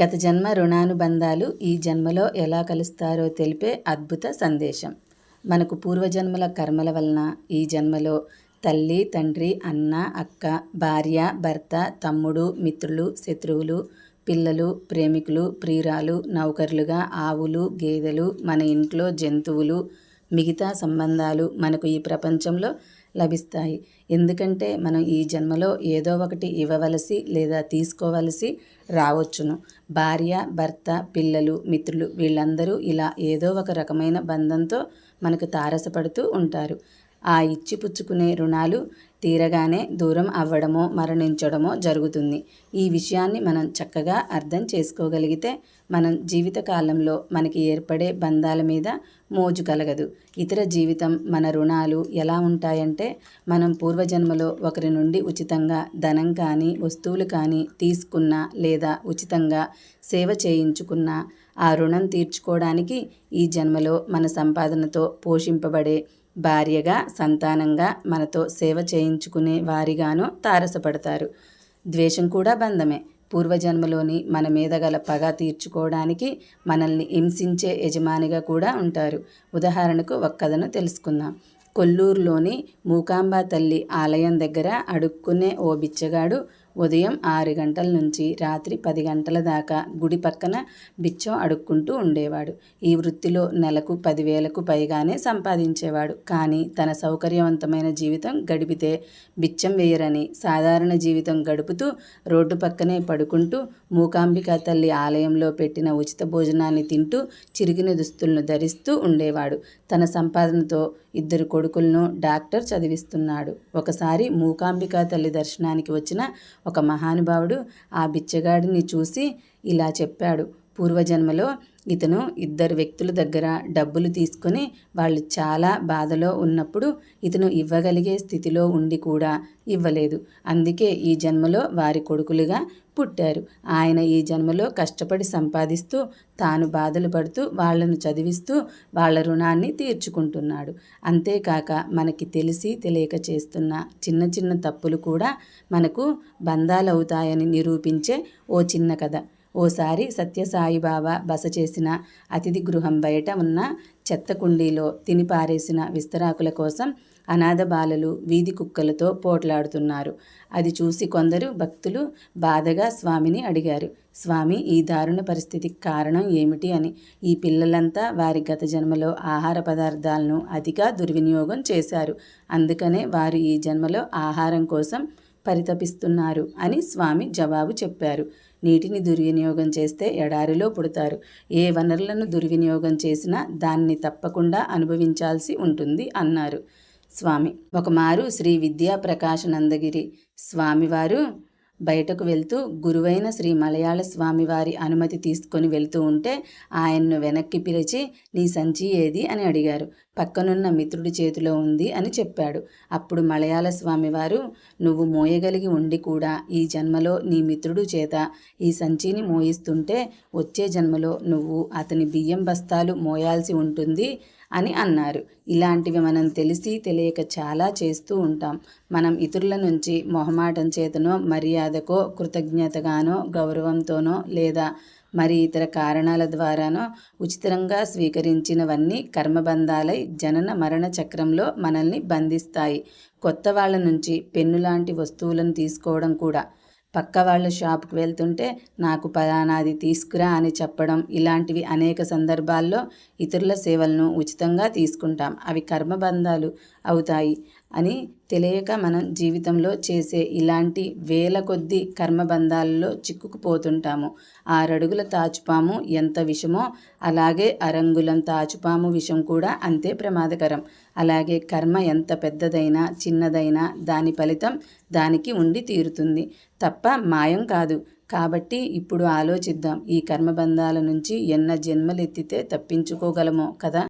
గత జన్మ రుణానుబంధాలు ఈ జన్మలో ఎలా కలుస్తారో తెలిపే అద్భుత సందేశం. మనకు పూర్వజన్మల కర్మల వలన ఈ జన్మలో తల్లి తండ్రి అన్న అక్క భార్య భర్త తమ్ముడు మిత్రులు శత్రువులు పిల్లలు ప్రేమికులు ప్రియురాలు నౌకర్లుగా ఆవులు గేదెలు మన ఇంట్లో జంతువులు మిగతా సంబంధాలు మనకు ఈ ప్రపంచంలో లభిస్తాయి. ఎందుకంటే మనం ఈ జన్మలో ఏదో ఒకటి ఇవ్వవలసి లేదా తీసుకోవలసి రావచ్చును. భార్య భర్త పిల్లలు మిత్రులు వీళ్ళందరూ ఇలా ఏదో ఒక రకమైన బంధంతో మనకు తారసపడుతూ ఉంటారు. ఆ ఇచ్చి పుచ్చుకునే రుణాలు తీరగానే దూరం అవ్వడమో మరణించడమో జరుగుతుంది. ఈ విషయాన్ని మనం చక్కగా అర్థం చేసుకోగలిగితే మనం జీవితకాలంలో మనకి ఏర్పడే బంధాల మీద మోజు కలగదు. ఇతర జీవితం మన రుణాలు ఎలా ఉంటాయంటే మనం పూర్వజన్మలో ఒకరి నుండి ఉచితంగా ధనం కానీ వస్తువులు కానీ తీసుకున్నా లేదా ఉచితంగా సేవ చేయించుకున్న ఆ రుణం తీర్చుకోవడానికి ఈ జన్మలో మన సంపాదనతో పోషింపబడే భార్యగా సంతానంగా మనతో సేవ చేయించుకునే వారిగానో తారసపడతారు. ద్వేషం కూడా బంధమే. పూర్వజన్మలోని మన మీద గల పగ తీర్చుకోవడానికి మనల్ని హింసించే యజమానిగా కూడా ఉంటారు. ఉదాహరణకు ఒక కథను తెలుసుకుందాం. కొల్లూరులోని మూకాంబా తల్లి ఆలయం దగ్గర అడుక్కునే ఓ బిచ్చగాడు ఉదయం ఆరు గంటల నుంచి రాత్రి పది గంటల దాకా గుడి పక్కన బిచ్చం అడుక్కుంటూ ఉండేవాడు. ఈ వృత్తిలో నెలకు పదివేలకు పైగానే సంపాదించేవాడు. కానీ తన సౌకర్యవంతమైన జీవితం గడిపితే బిచ్చం వేయరని సాధారణ జీవితం గడుపుతూ రోడ్డు పక్కనే పడుకుంటూ మూకాంబిక తల్లి ఆలయంలో పెట్టిన ఉచిత భోజనాన్ని తింటూ చిరిగిన దుస్తులను ధరిస్తూ ఉండేవాడు. తన సంపాదనతో ఇద్దరు కొడుకులను డాక్టర్ చదివిస్తున్నాడు. ఒకసారి మూకాంబిక తల్లి దర్శనానికి వచ్చిన ఒక మహానుభావుడు ఆ బిచ్చగాడిని చూసి ఇలా చెప్పాడు పూర్వజన్మలో ఇతను ఇద్దరు వ్యక్తుల దగ్గర డబ్బులు తీసుకొని వాళ్ళు చాలా బాధలో ఉన్నప్పుడు ఇతను ఇవ్వగలిగే స్థితిలో ఉండి కూడా ఇవ్వలేదు. అందుకే ఈ జన్మలో వారి కొడుకులుగా పుట్టారు. ఆయన ఈ జన్మలో కష్టపడి సంపాదిస్తూ తాను బాధలు పడుతూ వాళ్ళను చదివిస్తూ వాళ్ళ రుణాన్ని తీర్చుకుంటున్నాడు. అంతేకాక మనకి తెలిసి తెలియక చేస్తున్న చిన్న చిన్న తప్పులు కూడా మనకు బంధాలవుతాయని నిరూపించే ఓ చిన్న కథ. ఓసారి సత్యసాయిబాబా బస చేసిన అతిథి గృహం బయట ఉన్న చెత్త కుండీలో తినిపారేసిన విస్తరాకుల కోసం అనాథ బాలలు వీధి కుక్కలతో పోట్లాడుతున్నారు. అది చూసి కొందరు భక్తులు బాధగా స్వామిని అడిగారు. స్వామి ఈ దారుణ పరిస్థితికి కారణం ఏమిటి అని. ఈ పిల్లలంతా వారి గత జన్మలో ఆహార పదార్థాలను అతిగా దుర్వినియోగం చేశారు. అందుకనే వారు ఈ జన్మలో ఆహారం కోసం పరితపిస్తున్నారు అని స్వామి జవాబు చెప్పారు. నీటిని దుర్వినియోగం చేస్తే ఎడారిలో పుడతారు. ఏ వనరులను దుర్వినియోగం చేసినా దాన్ని తప్పకుండా అనుభవించాల్సి ఉంటుంది అన్నారు. స్వామి ఒకమారు శ్రీ విద్యా ప్రకాశ నందగిరి. స్వామివారు బయటకు వెళ్తూ గురువైన శ్రీ మలయాళ స్వామివారి అనుమతి తీసుకొని వెళ్తూ ఉంటే ఆయన్ను వెనక్కి పిలిచి నీ సంచి ఏది? అని అడిగారు. పక్కనున్న మిత్రుడి చేతిలో ఉంది అని చెప్పాడు. అప్పుడు మలయాళ స్వామివారు నువ్వు మోయగలిగి ఉండి కూడా ఈ జన్మలో నీ మిత్రుడు చేత ఈ సంచిని మోయిస్తుంటే వచ్చే జన్మలో నువ్వు అతని బియ్యం బస్తాలు మోయాల్సి ఉంటుంది. అని అన్నారు. ఇలాంటివి మనం తెలిసి తెలియక చాలా చేస్తూ ఉంటాం. మనం ఇతరుల నుంచి మొహమాటం చేతనో మర్యాదకో కృతజ్ఞతగానో గౌరవంతోనో లేదా మరి ఇతర కారణాల ద్వారానో ఉచితంగా స్వీకరించినవన్నీ కర్మబంధాలై జనన మరణ చక్రంలో మనల్ని బంధిస్తాయి. కొత్త వాళ్ళ నుంచి పెన్ను లాంటి వస్తువులను తీసుకోవడం కూడా పక్క వాళ్ళ షాప్కి వెళ్తుంటే నాకు పలానాది తీసుకురా అని చెప్పడం ఇలాంటివి అనేక సందర్భాల్లో ఇతరుల సేవలను ఉచితంగా తీసుకుంటాం. అవి కర్మబంధాలు అవుతాయి. అని తెలియక మనం జీవితంలో చేసే ఇలాంటి వేల కొద్ది కర్మబంధాలలో చిక్కుకుపోతుంటాము. ఆరడుగుల తాచుపాము ఎంత విషమో అలాగే అరంగులం తాచుపాము విషం కూడా అంతే ప్రమాదకరం. అలాగే కర్మ ఎంత పెద్దదైనా చిన్నదైనా దాని ఫలితం దానికి ఉండి తీరుతుంది. తప్ప మాయం కాదు. కాబట్టి ఇప్పుడు ఆలోచిద్దాం. ఈ కర్మబంధాల నుంచి ఎన్న జన్మలెత్తితే తప్పించుకోగలమో కదా?